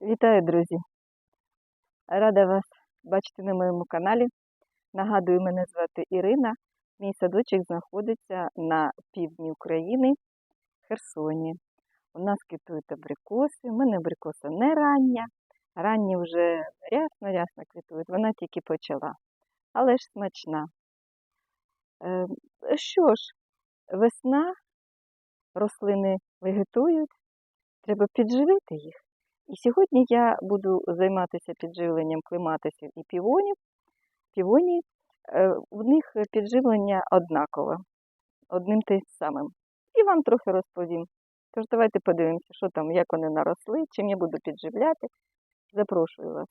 Вітаю, друзі! Рада вас бачити на моєму каналі. Нагадую, мене звати Ірина. Мій садочок знаходиться на півдні України, Херсоні. У нас квітують абрикоси. У мене абрикоса не рання. Ранні вже рясно-рясно квітують. Вона тільки почала. Але ж смачна. Е, Що ж, весна, рослини вегетують, треба підживити їх. І сьогодні я буду займатися підживленням клематисів і півонів. Півонії, е, в них підживлення однакове, одним те самим. І вам трохи розповім. Тож давайте подивимося, що там, як вони наросли, чим я буду підживляти. Запрошую вас.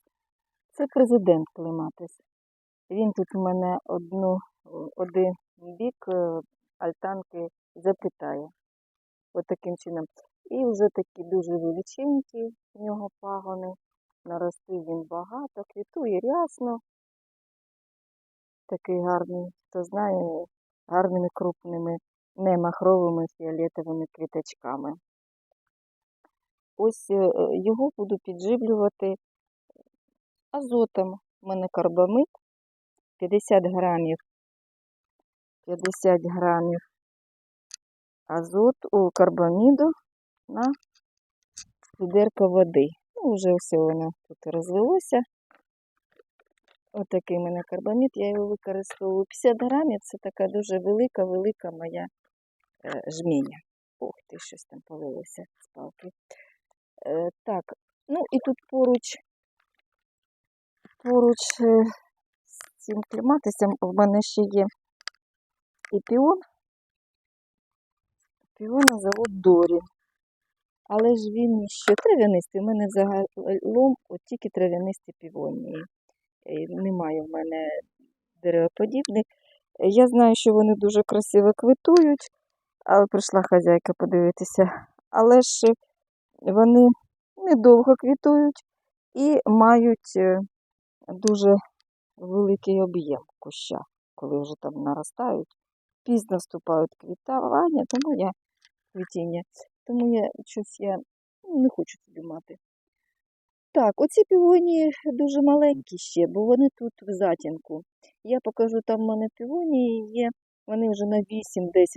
Це президент клематис. Він тут у мене одну, один бік е, альтанки заплітає. От таким чином. І вже такі дуже величенькі в нього пагони. Наростив він багато, квітує рясно. Такий гарний, хто знає, гарними крупними немахровими фіолетовими квіточками. Ось е, його буду підживлювати азотом. У мене карбамид 50 грамів. 50 грамів азот у карбаміду на відерка води. Ну, вже все воно тут розвелося. Отакий у мене карбамід, я його використовую 50 грамів. Це така дуже велика-велика моя е, жменя. Ох ти, щось там полилося з палки. Е, так, ну і тут поруч, поруч е, з цим кліматисом в мене ще є і піон. Піона зовут Дорі. Але ж він ще трав'янистий. У мене загалом от тільки трав'янисті півонії. Е, Немає в мене деревоподібних. Я знаю, що вони дуже красиво квітують, але прийшла хазяйка подивитися. Але ж вони недовго квітують і мають е, дуже великий об'єм куща, коли вже там наростають. Пізно вступають квітування, тому я квітіння. Тому я щось я ну, не хочу собі мати. Так, оці півонії дуже маленькі ще, бо вони тут в затінку. Я покажу, там в мене півонії є, вони вже на 8-10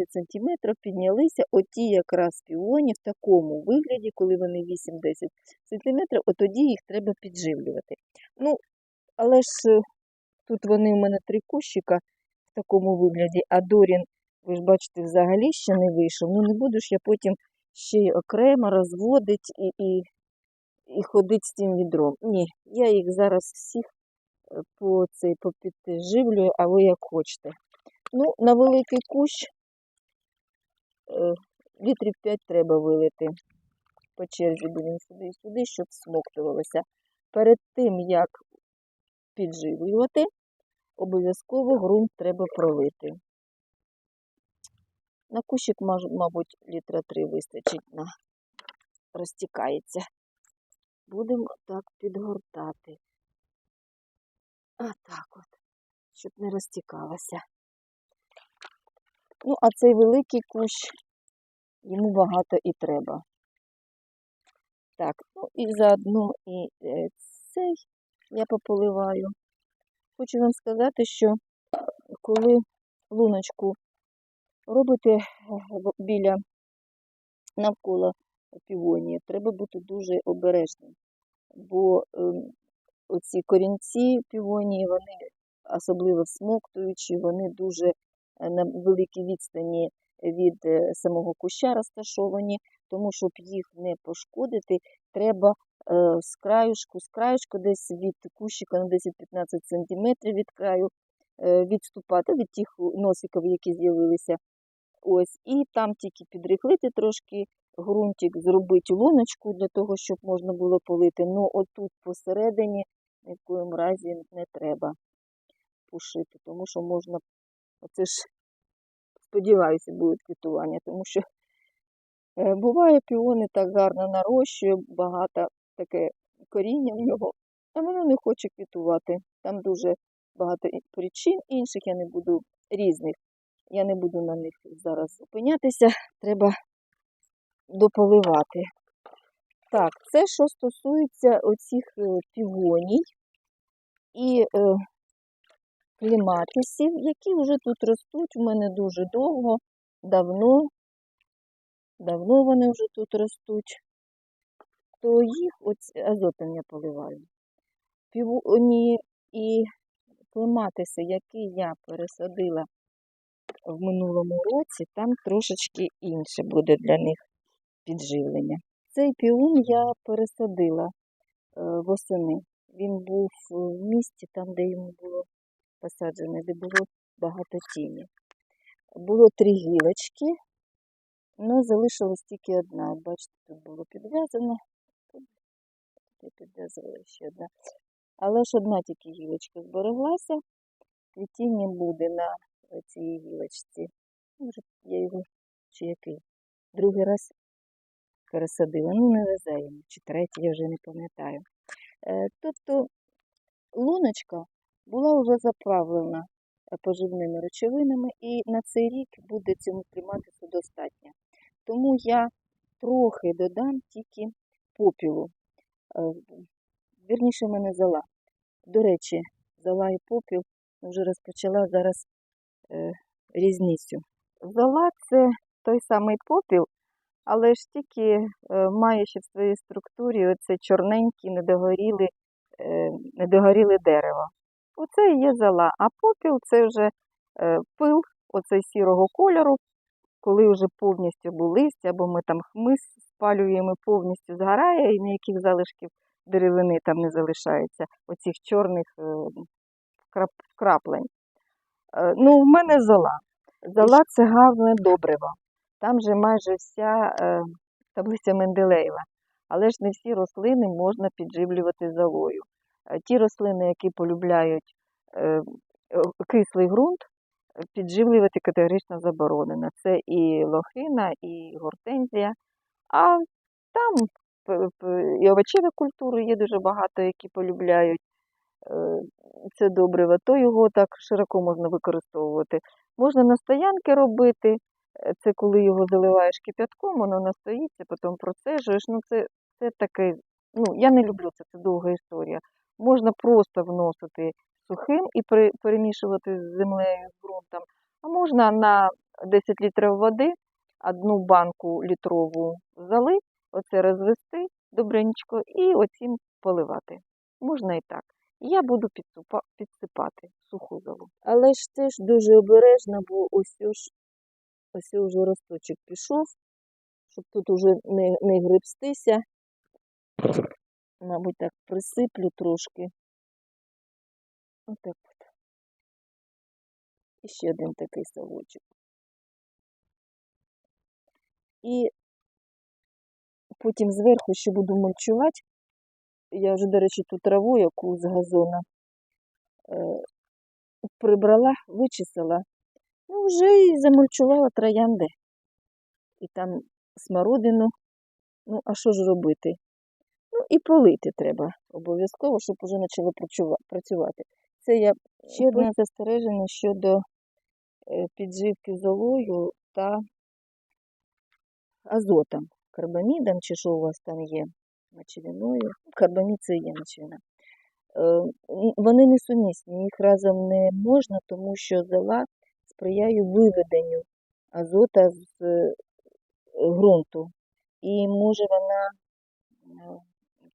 см піднялися. Оті якраз півоні в такому вигляді, коли вони 8-10 см, от тоді їх треба підживлювати. Ну, але ж тут вони у мене три кущика в такому вигляді, а Дорін, ви ж бачите, взагалі ще не вийшов. Ну не буду ж я потім ще й окремо розводить і, і, і ходить з цим відром. Ні, я їх зараз всіх е, по цей попідживлюю, а ви як хочете. Ну, на великий кущ е, літрів 5 треба вилити. По черзі будемо сюди і сюди, щоб смоктувалося. Перед тим, як підживлювати, обов'язково ґрунт треба пролити. На кущик, мабуть, літра 3 вистачить на розтікається. Будемо так підгортати. А так от, щоб не розтікалося. Ну, а цей великий кущ, йому багато і треба. Так, ну і заодно і е, цей я пополиваю. Хочу вам сказати, що коли луночку робите е, біля навколо півонії, треба бути дуже обережним, бо ем, оці корінці півонії, вони особливо всмоктуючі, вони дуже е, на великій відстані від е, самого куща розташовані, тому щоб їх не пошкодити, треба з краюшку, з краюшку десь від кущика на 10-15 см від краю відступати від тих носиків, які з'явилися Ось, І там тільки підрихлити трошки ґрунтик, зробити луночку для того, щоб можна було полити. Ну отут посередині ні в коєму разі не треба пушити, тому що можна, оце ж, сподіваюся, буде квітування, тому що е, буває, піони так гарно нарощує, багато таке коріння в нього, а воно не хоче квітувати. Там дуже багато причин інших, я не буду різних. Я не буду на них зараз зупинятися, треба дополивати. Так, це що стосується оцих е, півоній і е, кліматисів, які вже тут ростуть у мене дуже довго, давно. Давно вони вже тут ростуть, то їх оць, азотом я поливаю. Півонії і клематиси, які я пересадила в минулому році, там трошечки інше буде для них підживлення. Цей піон я пересадила е, восени. Він був в місті, там, де йому було посаджене, де було багато тіні. Було три гілочки, але залишилась тільки одна. Бачите, тут було підв'язано. Тут я підв'язувала ще одна. Але ж одна тільки гілочка збереглася. Квітіння буде на цій гілочці. Може, я його чи який? Другий раз пересадила. Ну, не везе чи третій, я вже не пам'ятаю. Е, Тобто луночка була вже заправлена е, поживними речовинами, і на цей рік буде цьому кліматису достатньо. Тому я трохи додам тільки попілу. Е, Вірніше в мене зола. До речі, зола і попіл вже розпочала зараз різницю. Зола це той самий попіл, але ж тільки е, має ще в своїй структурі оце чорненькі, недогоріле, е, недогоріле дерево. Оце і є зола, а попіл це вже е, пил оцей сірого кольору, коли вже повністю або листя, або ми там хмиз спалюємо, повністю згорає і ніяких залишків деревини там не залишається, оцих чорних е, крап- вкраплень. Е, Ну, в мене зола. Зола це гарне добриво. Там же майже вся е, таблиця Менделеєва. Але ж не всі рослини можна підживлювати золою. Е, Ті рослини, які полюбляють е, кислий ґрунт, підживлювати категорично заборонено. Це і лохина, і гортензія. А там і овочеві культури є дуже багато, які полюбляють це добриво, то його так широко можна використовувати. Можна на стоянки робити, е, це коли його заливаєш кип'ятком, воно настоїться, потім процежуєш. Ну, це, це таке, ну, я не люблю це, це довга історія. Можна просто вносити сухим і перемішувати з землею, з ґрунтом, а можна на 10 літрів води одну банку літрову зали, оце розвести добренечко і оцім поливати. Можна і так. Я буду підсипати суху золу. Але ж теж дуже обережно, бо ось ж ось вже росточок пішов, щоб тут уже не, не гребстися. Мабуть, так присиплю трошки. Отак от. І ще один такий совочок. І потім зверху ще буду мульчувати. Я вже, до речі, ту траву, яку з газона е, прибрала, вичисила. Ну, вже і замульчувала троянди. І там смородину. Ну, а що ж робити? Ну, і полити треба обов'язково, щоб вже почало працювати. Це я ще одне застереження щодо е, підживки золою та азотом, карбамідом, чи що у вас там є, мочевиною. Карбамід є мочевина. Е, Вони не сумісні, їх разом не можна, тому що зола сприяє виведенню азота з е, ґрунту. І може вона е,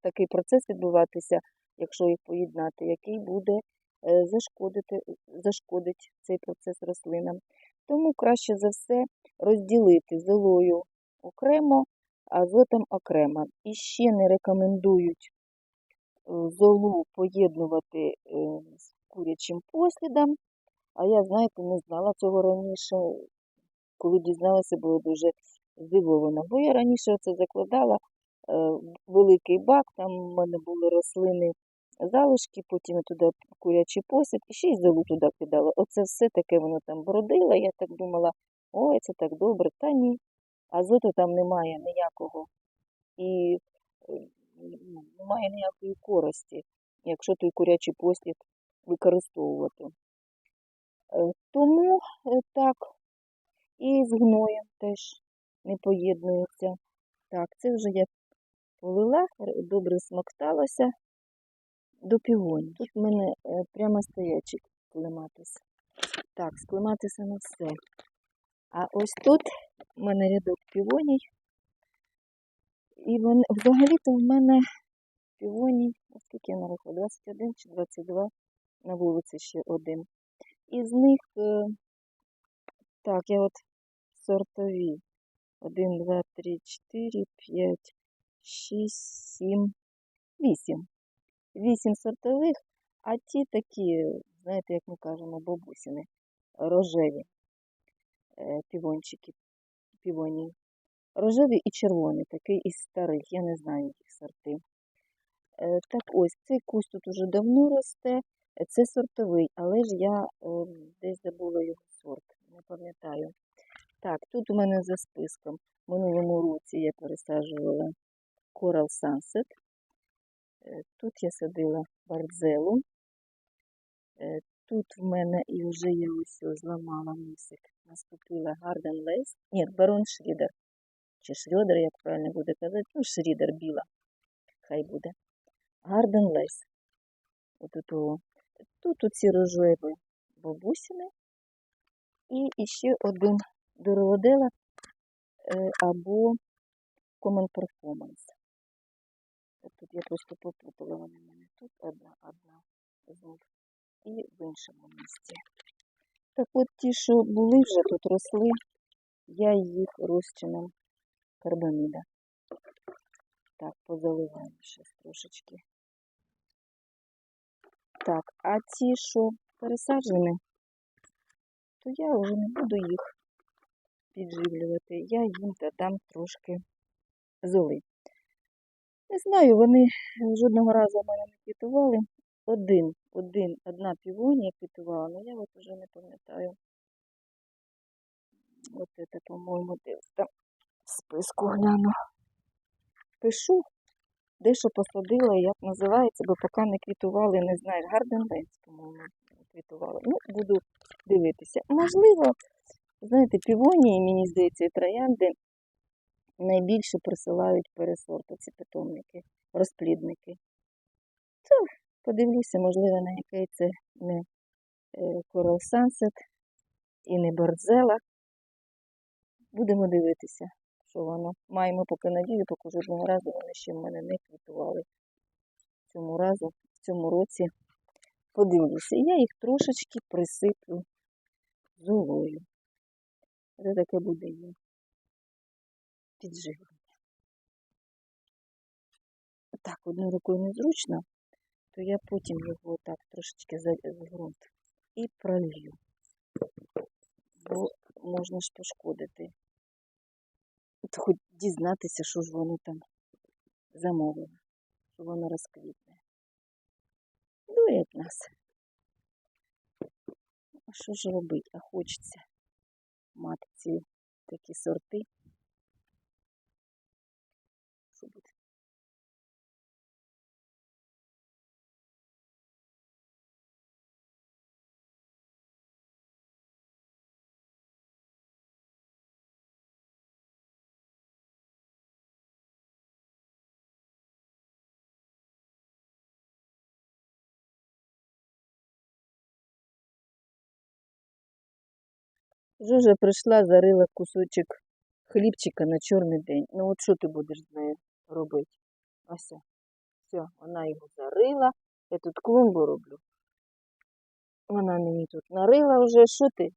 такий процес відбуватися, якщо їх поєднати, який буде е, зашкодити, зашкодить цей процес рослинам. Тому краще за все розділити золою окремо, азотом окремо. І ще не рекомендують е, золу поєднувати з курячим послідом. А я, знаєте, не знала цього раніше. Коли дізналася, було дуже здивована. Бо я раніше це закладала е, великий бак, там в мене були рослини залишки, потім туди курячий посіб, і ще й золу туди кидала. Оце все таке воно там бродило. Я так думала, ой, це так добре. Та ні. Азоту там немає ніякого. І е, немає ніякої користі, якщо той курячий послід використовувати. Е, Тому е, так, і з гноєм теж не поєднується. Так, це вже я полила, добре смокталося до півонів. Тут в мене прямо стоячий клематис. Так, з клематисами все. А ось тут в мене рядок півоній. І вони, взагалі-то в мене півоній, а скільки я нарахувала, 21 чи 22, на вулиці ще один. Із них, е, так, я от сортові. 1, 2, 3, 4, 5, 6, 7, 8. 8 сортових, а ті такі, знаєте, як ми кажемо, бабусини, рожеві е, півончики, півонії. Рожевий і червоний, такий із старих, я не знаю їх сорти. Е, Так ось, цей куст тут уже давно росте, це сортовий, але ж я е, десь забула його сорт, не пам'ятаю. Так, тут у мене за списком. В минулому році я пересаджувала Coral Sunset. Тут я садила бардзелу. Е, Тут в мене і вже я ось зламала місик. Наступила Garden Lace. Ні, Барон Шрідер. Чи Шрьодер, як правильно буде казати. Ну, Шрідер біла. Хай буде. Garden Lace. От отого. Тут оці рожеві бабусини. І іще один Дородела е, або Common Performance. Тут я просто попутала вони мене. Тут одна, одна з. І в іншому місці. Так от ті, що були вже тут росли, я їх розчином карбаміда. Так, позаливаю ще трошечки. Так, а ті, що пересаджені, то я вже не буду їх підживлювати. Я їм додам трошки золи. Не знаю, вони жодного разу в мене не квітували. Один, один, одна півонія квітувала, але я от вже не пам'ятаю. От це, по-моєму, десь в списку гляну. Пишу, де що посадила, як називається, бо поки не квітували, не знаєш. Гарден Ленс, по-моєму, квітували. Ну, буду дивитися. Можливо, знаєте, півонії, мені здається, і троянди найбільше присилають пересорти, ці питомники, розплідники. То подивлюся, можливо, на який це не е, Coral Sunset і не Бордзела. Будемо дивитися, що воно. Маємо поки надію, поки жодного разу вони ще в мене не квітували. Цьому разу, в цьому році подивлюся. Я їх трошечки присиплю золою. Це таке буде їм підживлення. Так, одною рукою незручно, то я потім його так трошечки за в ґрунт і пролью. Бо можна ж пошкодити. От хоч дізнатися, що ж воно там замовило, що воно розквітне. Дурять нас. А що ж робити? А хочеться мати ці такі сорти. Жужа прийшла, зарила кусочок хлібчика на чорний день. Ну от що ти будеш з нею робити? Ось. Все, вона його зарила. Я тут клумбу роблю. Вона мені тут нарила вже. Що ти?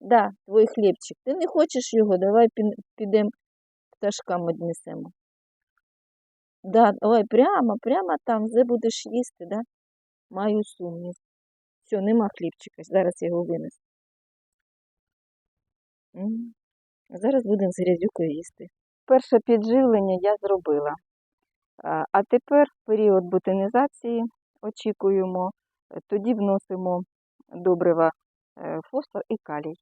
Да, твій хлібчик. Ти не хочеш його, давай підемо пташкам однесемо. Да, давай прямо, прямо там, де будеш їсти, да? Маю сумнів. Все, нема хлібчика. Зараз я його винесу. Зараз будемо з грязюкою їсти. Перше підживлення я зробила. А тепер період бутинізації очікуємо, Е, тоді вносимо добрива е, фосфор і калій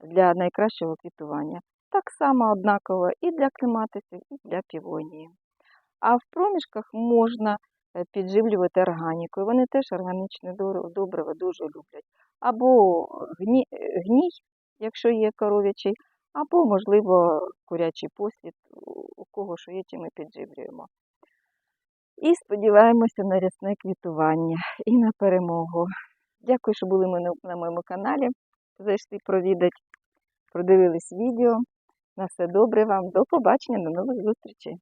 для найкращого квітування. Так само однаково і для клематисів, і для півонії. А в проміжках можна е, підживлювати органікою. Вони теж органічне добриво дуже люблять. Або гній, якщо є коров'ячий, або, можливо, курячий послід, у кого що є, чим ми підживлюємо. І сподіваємося на рясне квітування і на перемогу. Дякую, що були мене на моєму каналі. Зайшли провідати, продивились відео. На все добре вам. До побачення, до нових зустрічей.